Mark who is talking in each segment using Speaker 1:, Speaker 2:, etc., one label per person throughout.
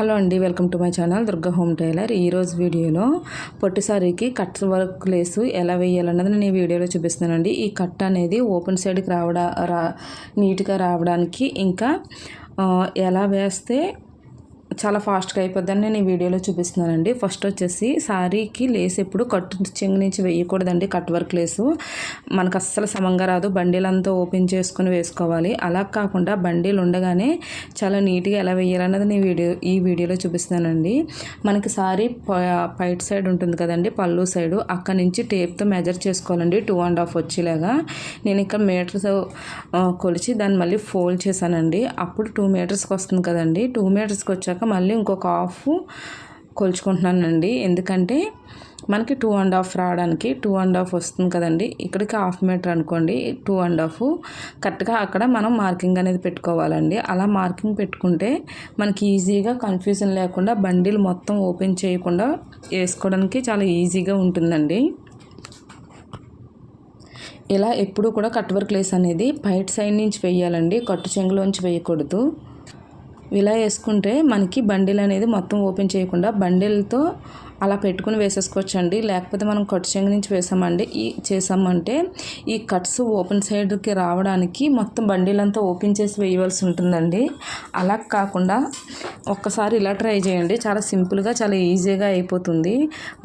Speaker 1: Hello అండి welcome to my channel Durga home tailor. ఈరోజు వీడియోలో పొట్టి సారీకి కట్ వర్క్ లేసు ఎలా వేయాలన్నది నేను ఈ వీడియోలో చూపిస్తున్నానండి. ఈ కట్ అనేది ఓపెన్ సైడ్కి రావడా రా నీట్గా రావడానికి ఇంకా ఎలా వేస్తే చాలా ఫాస్ట్గా అయిపోద్దని నేను ఈ వీడియోలో చూపిస్తున్నానండి. ఫస్ట్ వచ్చేసి శారీకి లేస్ ఎప్పుడు కట్టు చెంగు నుంచి వేయకూడదండి. కట్ వర్క్ లేసు మనకు అస్సలు సమంగా రాదు. బండిలంతా ఓపెన్ చేసుకుని వేసుకోవాలి. అలా కాకుండా బండిలు ఉండగానే చాలా నీట్గా ఎలా వేయాలన్నది నేను వీడియో ఈ వీడియోలో చూపిస్తున్నానండి. మనకి సారీ పైట్ సైడ్ ఉంటుంది కదండి పళ్ళు సైడు అక్కడ నుంచి టేప్తో మెజర్ చేసుకోవాలండి. టూ అండ్ హాఫ్ వచ్చేలాగా. నేను ఇక్కడ మీటర్స్ కొలిచి దాన్ని మళ్ళీ ఫోల్డ్ చేశానండి. అప్పుడు టూ మీటర్స్కి వస్తుంది కదండి. టూ మీటర్స్కి వచ్చాక మళ్ళీ ఇంకొక హాఫ్ కొలుచుకుంటున్నానండి. ఎందుకంటే మనకి టూ అండ్ హాఫ్ రావడానికి టూ అండ్ హాఫ్ వస్తుంది కదండి. ఇక్కడికి హాఫ్ మీటర్ అనుకోండి టూ అండ్ హాఫ్ కరెక్ట్గా అక్కడ మనం మార్కింగ్ అనేది పెట్టుకోవాలండి. అలా మార్కింగ్ పెట్టుకుంటే మనకి ఈజీగా కన్ఫ్యూజన్ లేకుండా బండిల్ మొత్తం ఓపెన్ చేయకుండా వేసుకోవడానికి చాలా ఈజీగా ఉంటుందండి. ఇలా ఎప్పుడూ కూడా కట్ వర్క్ లేస్ అనేది పైట్ సైడ్ నుంచి వేయాలండి. కట్టు చెంగులోంచి వేయకూడదు. ఇలా వేసుకుంటే మనకి బండిల్ అనేది మొత్తం ఓపెన్ చేయకుండా బండిల్తో అలా పెట్టుకుని వేసేసుకోవచ్చండి. లేకపోతే మనం కట్ చెంగు నుంచి వేసామండి. ఈ చేసామంటే ఈ కట్స్ ఓపెన్ సైడ్కి రావడానికి మొత్తం బండిలంతా ఓపెన్ చేసి వేయవలసి ఉంటుందండి. అలా కాకుండా ఒక్కసారి ఇలా ట్రై చేయండి. చాలా సింపుల్గా చాలా ఈజీగా అయిపోతుంది.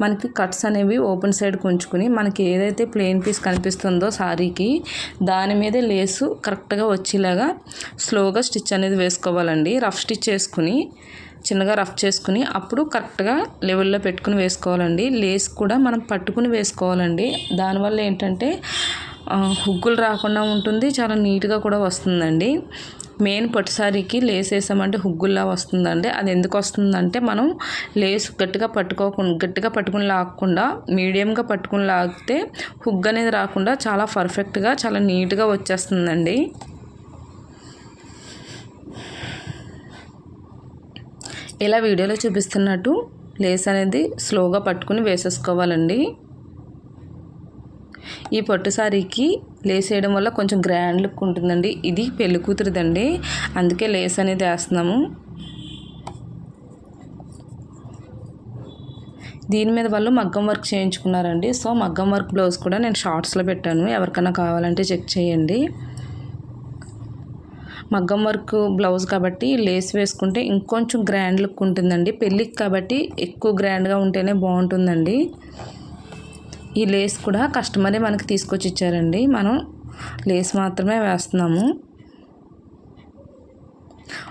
Speaker 1: మనకి కట్స్ అనేవి ఓపెన్ సైడ్ ఉంచుకుని మనకి ఏదైతే ప్లెయిన్ పీస్ కనిపిస్తుందో సారీకి దాని మీద లేసు కరెక్ట్గా వచ్చేలాగా స్లోగా స్టిచ్ అనేది వేసుకోవాలండి. రఫ్ స్టిచ్ వేసుకుని చిన్నగా రఫ్ చేసుకుని అప్పుడు కరెక్ట్గా లెవెల్లో పెట్టుకుని వేసుకోవాలండి. లేస్ కూడా మనం పట్టుకుని వేసుకోవాలండి. దానివల్ల ఏంటంటే హుగ్గులు రాకుండా ఉంటుంది చాలా నీట్గా కూడా వస్తుందండి. మెయిన్ పట్టుసారికి లేస్ వేసామంటే హుగ్గుల్లా వస్తుందండి. అది ఎందుకు వస్తుందంటే మనం లేస్ గట్టిగా పట్టుకోకుండా గట్టిగా పట్టుకుని లాగకుండా మీడియంగా పట్టుకుని లాగితే హుగ్ అనేది రాకుండా చాలా పర్ఫెక్ట్గా చాలా నీట్గా వచ్చేస్తుందండి. ఇలా వీడియోలో చూపిస్తున్నట్టు లేస్ అనేది స్లోగా పట్టుకుని వేసేసుకోవాలండి. ఈ పట్టు సారీకి లేస్ వేయడం వల్ల కొంచెం గ్రాండ్ లుక్ ఉంటుందండి. ఇది పెళ్ళి కూతురుదండి. అందుకే లేస్ అనేది వేస్తున్నాము. దీని మీద వాళ్ళు మగ్గం వర్క్ చేయించుకున్నారండి. సో మగ్గం వర్క్ బ్లౌజ్ కూడా నేను షార్ట్స్లో పెట్టాను. ఎవరికైనా కావాలంటే చెక్ చేయండి. మగ్గం వర్క్ బ్లౌజ్ కాబట్టి లేస్ వేసుకుంటే ఇంకొంచెం గ్రాండ్ లుక్ ఉంటుందండి. పెళ్ళికి కాబట్టి ఎక్కువ గ్రాండ్గా ఉంటేనే బాగుంటుందండి. ఈ లేస్ కూడా కస్టమరే మనకి తీసుకొచ్చి ఇచ్చారండి. మనం లేస్ మాత్రమే వేస్తున్నాము.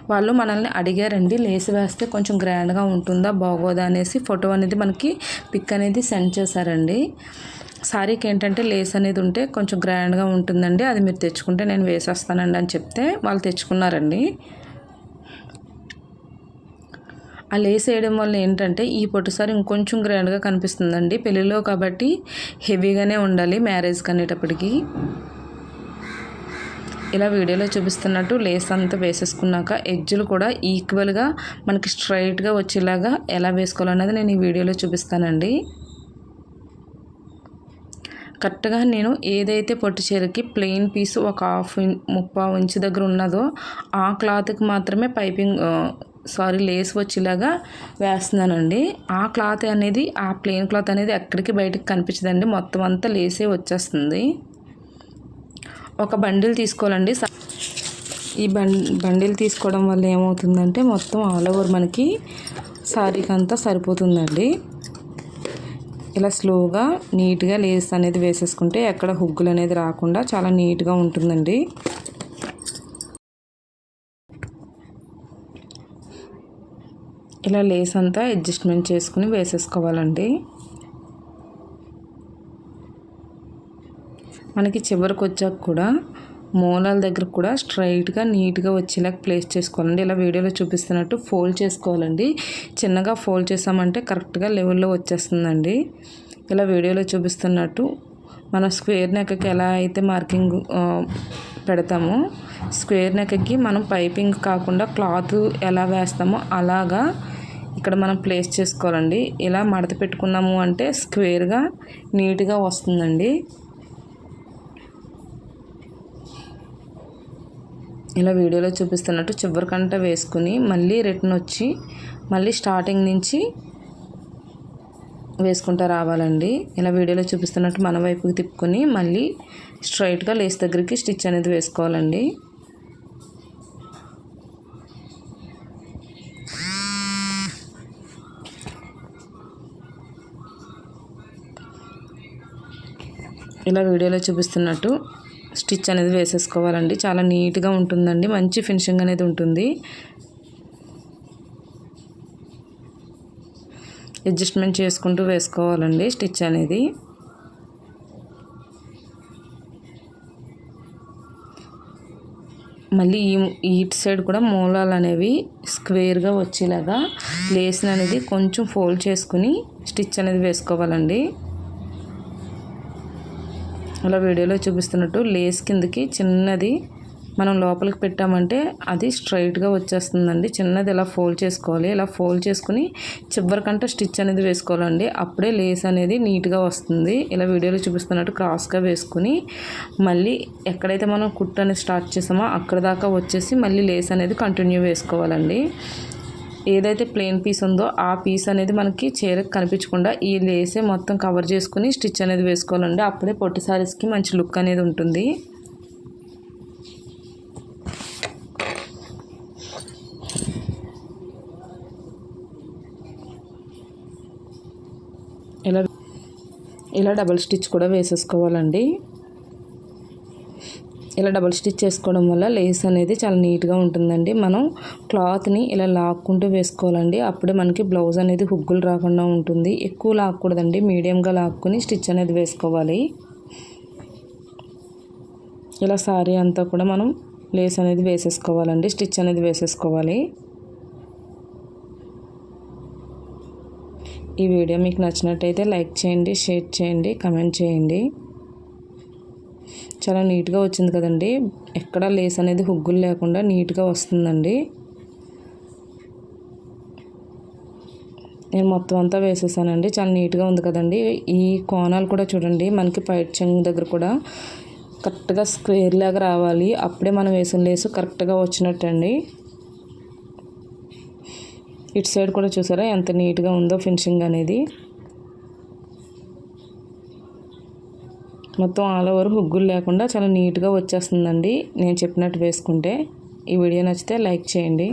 Speaker 1: వాళ్ళు మనల్ని అడిగారండి లేస్ వేస్తే కొంచెం గ్రాండ్గా ఉంటుందా బాగోదా అనేసి ఫోటో అనేది మనకి పిక్ అనేది సెండ్ చేశారండి. సారీకి ఏంటంటే లేస్ అనేది ఉంటే కొంచెం గ్రాండ్గా ఉంటుందండి. అది మీరు తెచ్చుకుంటే నేను వేసేస్తానండి అని చెప్తే వాళ్ళు తెచ్చుకున్నారండి. ఆ లేస్ వేయడం వల్ల ఏంటంటే ఈ పొట్టుసారి ఇంకొంచెం గ్రాండ్గా కనిపిస్తుందండి. పెళ్ళిలో కాబట్టి హెవీగానే ఉండాలి మ్యారేజ్ అనేటప్పటికి ఇలా వీడియోలో చూపిస్తున్నట్టు లేస్ అంతా వేసేసుకున్నాక ఎడ్జులు కూడా ఈక్వల్గా మనకి స్ట్రైట్గా వచ్చేలాగా ఎలా వేసుకోవాలన్నది నేను ఈ వీడియోలో చూపిస్తానండి. కరెక్ట్గా నేను ఏదైతే పొట్టు చీరకి ప్లెయిన్ పీస్ ఒక హాఫ్ ఇన్ ముప్పా ఇంచు దగ్గర ఉన్నదో ఆ క్లాత్కి మాత్రమే పైపింగ్ సారీ లేస్ వచ్చేలాగా వేస్తున్నానండి. ఆ క్లాత్ అనేది ఆ ప్లెయిన్ క్లాత్ అనేది ఎక్కడికి బయటకు కనిపించదండి. మొత్తం అంతా లేసే వచ్చేస్తుంది. ఒక బండిల్ తీసుకోవాలండి. ఈ బం బండిల్ తీసుకోవడం వల్ల ఏమవుతుందంటే మొత్తం ఆల్ ఓవర్ మనకి సారీకి అంతా సరిపోతుందండి. ఇలా స్లోగా నీట్గా లేస్ అనేది వేసేసుకుంటే ఎక్కడ హుగ్గులు అనేది రాకుండా చాలా నీట్గా ఉంటుందండి. ఇలా లేస్ అంతా అడ్జస్ట్మెంట్ చేసుకుని వేసేసుకోవాలండి. మనకి చివరికి వచ్చాక కూడా మూలాల దగ్గర కూడా స్ట్రైట్గా నీట్గా వచ్చేలాగా ప్లేస్ చేసుకోవాలండి. ఇలా వీడియోలో చూపిస్తున్నట్టు ఫోల్డ్ చేసుకోవాలండి. చిన్నగా ఫోల్డ్ చేసామంటే కరెక్ట్గా లెవెల్లో వచ్చేస్తుందండి. ఇలా వీడియోలో చూపిస్తున్నట్టు మన స్క్వేర్ నెక్కకి ఎలా అయితే మార్కింగ్ పెడతామో స్క్వేర్ నెక్కకి మనం పైపింగ్ కాకుండా క్లాత్ ఎలా వేస్తామో అలాగా ఇక్కడ మనం ప్లేస్ చేసుకోవాలండి. ఇలా మడత పెట్టుకున్నాము అంటే స్క్వేర్గా నీట్గా వస్తుందండి. ఇలా వీడియోలో చూపిస్తున్నట్టు చివరికంట వేసుకుని మళ్ళీ రిటర్న్ వచ్చి మళ్ళీ స్టార్టింగ్ నుంచి వేసుకుంటూ రావాలండి. ఇలా వీడియోలో చూపిస్తున్నట్టు మన వైపుకి తిప్పుకొని మళ్ళీ స్ట్రైట్గా లేస్ దగ్గరికి స్టిచ్ అనేది వేసుకోవాలండి. ఇలా వీడియోలో చూపిస్తున్నట్టు స్టిచ్ అనేది వేసేసుకోవాలండి. చాలా నీట్గా ఉంటుందండి. మంచి ఫినిషింగ్ అనేది ఉంటుంది. అడ్జస్ట్మెంట్ చేసుకుంటూ వేసుకోవాలండి స్టిచ్ అనేది. మళ్ళీ ఈ ఇటు సైడ్ కూడా మూలాలు అనేవి స్క్వేర్గా వచ్చేలాగా లేస్ అనేది కొంచెం ఫోల్డ్ చేసుకుని స్టిచ్ అనేది వేసుకోవాలండి. అలా వీడియోలో చూపిస్తున్నట్టు లేస్ కిందకి చిన్నది మనం లోపలికి పెట్టామంటే అది స్ట్రైట్గా వచ్చేస్తుందండి. చిన్నది ఇలా ఫోల్డ్ చేసుకోవాలి? ఇలా ఫోల్డ్ చేసుకుని చివరికంటే స్టిచ్ అనేది వేసుకోవాలండి. అప్పుడే లేస్ అనేది నీట్గా వస్తుంది. ఇలా వీడియోలో చూపిస్తున్నట్టు క్రాస్గా వేసుకుని మళ్ళీ ఎక్కడైతే మనం కుట్టు అనేది స్టార్ట్ చేసామో అక్కడ దాకా వచ్చేసి మళ్ళీ లేస్ అనేది కంటిన్యూ వేసుకోవాలండి. ఏదైతే ప్లెయిన్ పీస్ ఉందో ఆ పీస్ అనేది మనకి చీరకు కనిపించకుండా ఈ లేసే మొత్తం కవర్ చేసుకుని స్టిచ్ అనేది వేసుకోవాలండి. అప్పుడే పొట్టి సారీస్కి మంచి లుక్ అనేది ఉంటుంది. ఇలా ఇలా డబల్ స్టిచ్ కూడా వేసేసుకోవాలండి. ఇలా డబల్ స్టిచ్ చేసుకోవడం వల్ల లేస్ అనేది చాలా నీట్గా ఉంటుందండి. మనం క్లాత్ని ఇలా లాక్కుంటూ వేసుకోవాలండి. అప్పుడే మనకి బ్లౌజ్ అనేది హుగ్గులు రాకుండా ఉంటుంది. ఎక్కువ లాక్కూడదండి. మీడియంగా లాక్కుని స్టిచ్ అనేది వేసుకోవాలి. ఇలా సారీ అంతా కూడా మనం లేస్ అనేది వేసేసుకోవాలండి. స్టిచ్ అనేది వేసేసుకోవాలి. ఈ వీడియో మీకు నచ్చినట్టయితే లైక్ చేయండి షేర్ చేయండి కమెంట్ చేయండి. చాలా నీట్గా వచ్చింది కదండి. ఎక్కడా లేస్ అనేది హుగ్గులు లేకుండా నీట్గా వస్తుందండి. నేను మొత్తం అంతా వేసేసానండి. చాలా నీట్గా ఉంది కదండి. ఈ కోణాలు కూడా చూడండి. మనకి పైట్ చెంగు దగ్గర కూడా కరెక్ట్గా స్క్వేర్ లాగా రావాలి. అప్పుడే మనం వేసిన లేసు కరెక్ట్గా వచ్చినట్టండి. ఇటు సైడ్ కూడా చూసారా ఎంత నీట్గా ఉందో ఫినిషింగ్ అనేది. మొత్తం ఆల్ ఓవర్ హుగ్గులు లేకుండా చాలా నీట్గా వచ్చేస్తుందండి. నేను చెప్పినట్టు వేసుకుంటే. ఈ వీడియో నచ్చితే లైక్ చేయండి.